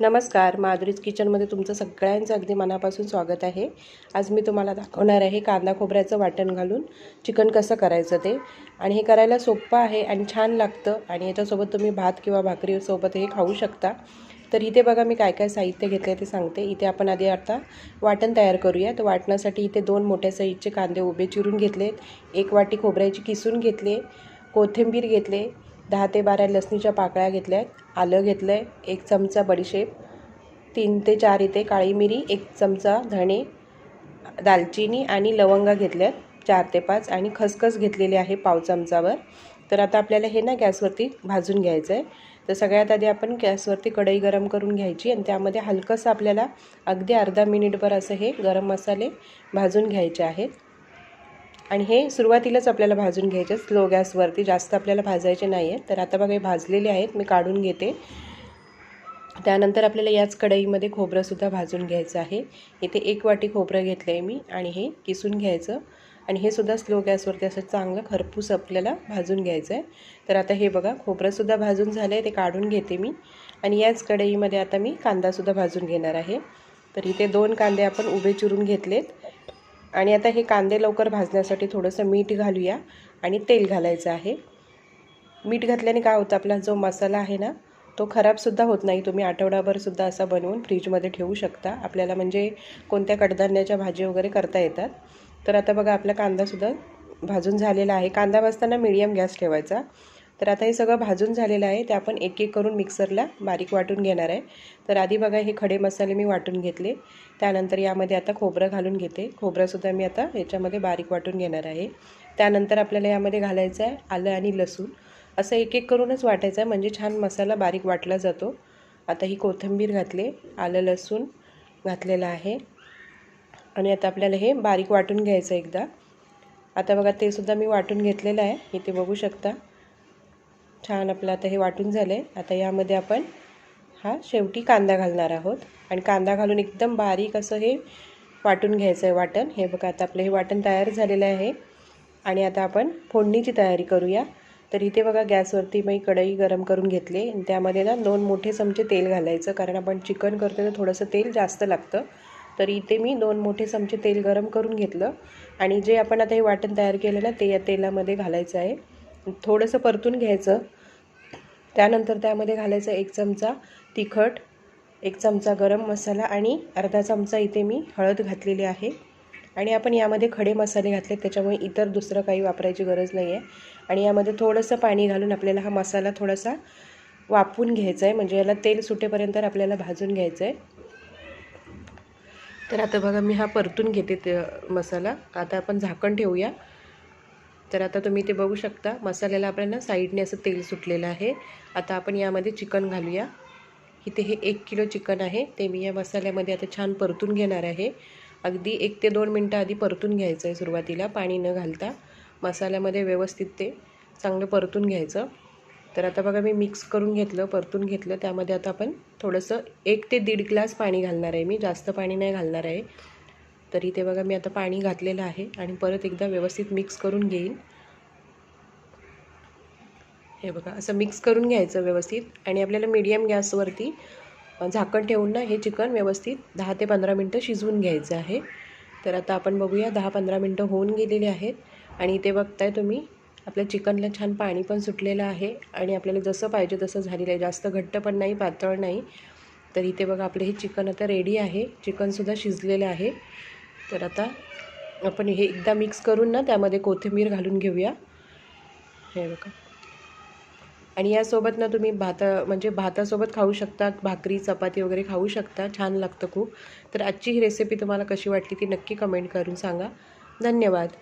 नमस्कार माधुरीज किचनमध्ये तुमचं सगळ्यांचं अगदी मनापासून स्वागत आहे. आज मी तुम्हाला दाखवणार आहे कांदा खोबऱ्याचं वाटण घालून चिकन कसं करायचं ते. आणि हे करायला सोपं आहे आणि छान लागतं आणि याच्यासोबत तुम्ही भात किंवा भाकरीसोबत हे खाऊ शकता. तर इथे बघा मी काय काय साहित्य घेतलं ते सांगते. इथे आपण आधी आता वाटण तयार करूया. तर वाटण्यासाठी इथे दोन मोठ्या साईजचे कांदे उभे चिरून घेतलेत. एक वाटी खोबऱ्याची किसून घेतले. कोथिंबीर घेतले. दहा ते बारा लसणीच्या पाकळ्या घेतल्या आहेत आलं घेतलं आहे एक चमचा बडीशेप तीन ते चार इथे काळी मिरी एक चमचा धणे दालचिनी आणि लवंगा घेतल्यात. चार ते पाच आणि खसखस घेतलेली आहे पाव चमचावर. तर आता आपल्याला हे ना गॅसवरती भाजून घ्यायचं आहे तर सगळ्यात आधी आपण गॅसवरती कढई गरम करून घ्यायची आणि त्यामध्ये हलकंसं आपल्याला अगदी अर्धा मिनिटभर असं हे गरम मसाले भाजून घ्यायचे आहेत. आणि हे सुरुवातीलाच आपल्याला भाजून घ्यायचे. स्लो गॅसवरती जास्त आपल्याला भाजायचे नाही आहेत तर आता बघा हे भाजलेले आहेत. मी काढून घेते. त्यानंतर आपल्याला याच कढईमध्ये खोबरंसुद्धा भाजून घ्यायचं आहे. इथे एक वाटी खोबरं घेतलं आहे मी आणि हे किसून घ्यायचं. आणि हे सुद्धा स्लो गॅसवरती असं चांगलं खरपूस आपल्याला भाजून घ्यायचं आहे तर आता हे बघा खोबरंसुद्धा भाजून झालं आहे ते काढून घेते मी. आणि याच कढईमध्ये आता मी कांदासुद्धा भाजून घेणार आहे. तर इथे दोन कांदे आपण उभे चिरून घेतलेत. आणि आता हे कांदे लवकर भाजण्यासाठी थोडंसं मीठ घालूया आणि तेल घालायचं आहे. मीठ घातल्याने काय होतं आपला जो मसाला आहे ना तो खराबसुद्धा होत नाही. तुम्ही आठवडाभरसुद्धा असा बनवून फ्रीजमध्ये ठेवू शकता. आपल्याला म्हणजे कोणत्या कडधान्याच्या भाजी वगैरे करता येतात. तर आता बघा आपला कांदासुद्धा भाजून झालेला आहे. कांदा भाजताना मिडियम गॅस ठेवायचा. तर आता हे सगळं भाजून झालेलं आहे. ते आपण एक एक करून मिक्सरला बारीक वाटून घेणार आहे. तर आधी बघा हे खडे मसाले मी वाटून घेतले. त्यानंतर यामध्ये आता खोबरं घालून घेते. खोबरंसुद्धा मी आता याच्यामध्ये बारीक वाटून घेणार आहे. त्यानंतर आपल्याला यामध्ये घालायचं आहे आलं आणि लसूण. असं एक एक करूनच वाटायचं आहे. म्हणजे छान मसाला बारीक वाटला जातो. आता ही कोथिंबीर घातले. आलं लसूण घातलेलं आहे. आणि आता आपल्याला हे बारीक वाटून घ्यायचं एकदा. आता बघा ते सुद्धा मी वाटून घेतलेलं आहे. इथे बघू शकता. छान आपलं आता हे वाटून झालं आहे आता यामध्ये आपण हा शेवटी कांदा घालणार आहोत. आणि कांदा घालून एकदम बारीक असं हे वाटून घ्यायचं आहे वाटण. हे बघा आता आपलं हे वाटण तयार झालेलं आहे. आणि आता आपण फोडणीची तयारी करूया. तर इथे बघा गॅसवरती मी कढई गरम करून घेतली. आणि त्यामध्ये ना दोन मोठे चमचे तेल घालायचं. कारण आपण चिकन करतो तर थोडंसं तेल जास्त लागतं. तर इथे मी दोन मोठे चमचे तेल गरम करून घेतलं. आणि जे आपण आता हे वाटण तयार केलं ना ते या तेलामध्ये घालायचं आहे. थोडंसं परतून घ्यायचं. त्यानंतर त्यामध्ये घालायचं एक चमचा तिखट एक चमचा गरम मसाला आणि अर्धा चमचा इथे मी हळद घातलेली आहे. आणि आपण यामध्ये खडे मसाले घातले त्याच्यामुळे इतर दुसरं काही वापरायची गरज नाही आहे आणि यामध्ये थोडंसं पाणी घालून आपल्याला हा मसाला थोडासा वापून घ्यायचा आहे म्हणजे याला तेल सुटेपर्यंत आपल्याला भाजून घ्यायचं आहे तर आता बघा मी हा परतून घेते ते मसाला. आता आपण झाकण ठेवूया. तर आता तुम्ही ते बघू शकता. मसाल्याला आपल्याला साईडने असं तेल सुटलेलं आहे. आता आपण यामध्ये चिकन घालूया. इथे हे एक किलो चिकन आहे. ते मी या मसाल्यामध्ये आता छान परतून घेणार आहे. अगदी एक ते दोन मिनटं आधी परतून घ्यायचं आहे सुरुवातीला पाणी न घालता. मसाल्यामध्ये व्यवस्थित ते चांगलं परतून घ्यायचं. तर आता बघा मी मिक्स करून घेतलं परतून घेतलं. त्यामध्ये आता आपण थोडंसं एक ते दीड ग्लास पाणी घालणार आहे मी. जास्त पाणी नाही घालणार आहे. तर इथे बघा मी आता पाणी घातलेलं आहे आणि परत एकदा व्यवस्थित मिक्स करून घेईन. हे बघा असं मिक्स करून घ्यायचं व्यवस्थित. आणि आपल्याला मीडियम गॅसवरती झाकण ठेवून ना हे चिकन व्यवस्थित दहा ते पंधरा मिनटं शिजवून घ्यायचं आहे. तर आता आपण बघूया दहा पंधरा मिनटं होऊन गेलेले आहेत. आणि इथे बघताय तुम्ही आपल्या चिकनला छान पाणी पण सुटलेलं आहे. आणि आपल्याला जसं पाहिजे तसं झालेलं आहे. जास्त घट्ट पण नाही पातळ नाही. तर इथे बघा आपलं हे चिकन आता रेडी आहे. चिकनसुद्धा शिजलेलं आहे. तर आता आपण हे एकदा मिक्स करून ना त्यामध्ये कोथिंबीर घालून घेऊया. हे बघा. आणि यासोबत ना तुम्ही भाता म्हणजे भातासोबत खाऊ शकता भाकरी चपाती वगैरे खाऊ शकता. छान लागतं खूप. तर आजची ही रेसिपी तुम्हाला कशी वाटली ती नक्की कमेंट करून सांगा. धन्यवाद.